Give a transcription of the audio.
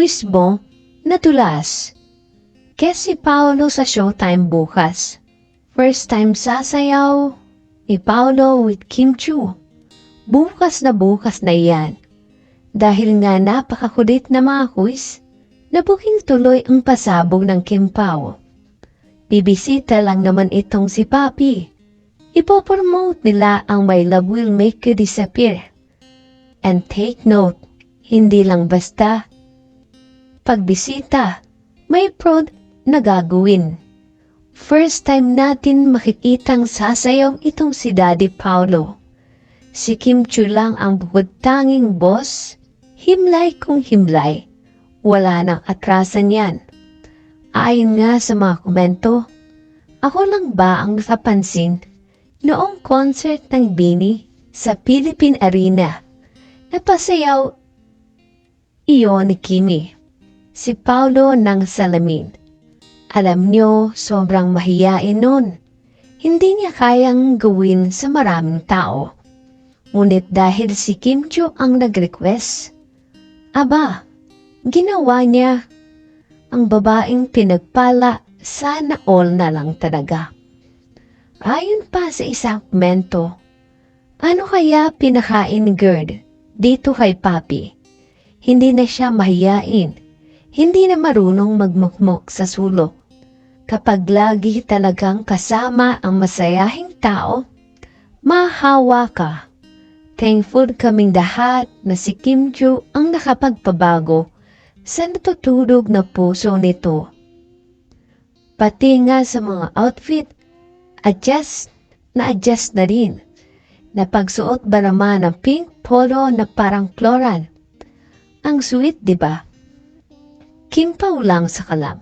Kuis mo, natulas. Kaya si Paolo sa showtime bukas. First time sasayaw ni Paolo with Kim Chu. Bukas na bukas na yan. Dahil nga napakakulit na mga quiz, nabuking tuloy ang pasabog ng Kim Pao. Bibisita lang naman itong si Papi. Ipopromote nila ang My Love Will Make You Disappear. And take note, hindi lang basta. Pagbisita, may prod na gagawin. First time natin makikitang sasayaw itong si Daddy Paulo. Si Kim Chu lang ang bukod tanging boss. Himlay kung himlay. Wala nang atrasan yan. Ayon nga sa mga komento, ako lang ba ang nakapansin noong concert ng Bini sa Philippine Arena? Napasayaw iyon ni Kimi, si Paulo ng salamin. Alam nyo, sobrang mahiyain nun. Hindi niya kayang gawin sa maraming tao. Ngunit dahil si Kim Chu ang nag-request, aba, ginawa niya. Ang babaeng pinagpala, sana all na lang talaga. Ayon pa sa isang komento, ano kaya pinakain Gerd dito kay Papi? Hindi na siya mahiyain. Hindi na marunong magmukmok sa sulok. Kapag lagi talagang kasama ang masayahing tao, mahawa ka. Thankful kaming lahat na si Kim Joo ang nakapagpabago sa natutulog na puso nito. Pati nga sa mga outfit, adjust na adjust na rin. Na pagsuot ba naman ng pink polo na parang floral? Ang sweet, di ba? Kim Pao lang sa kalam.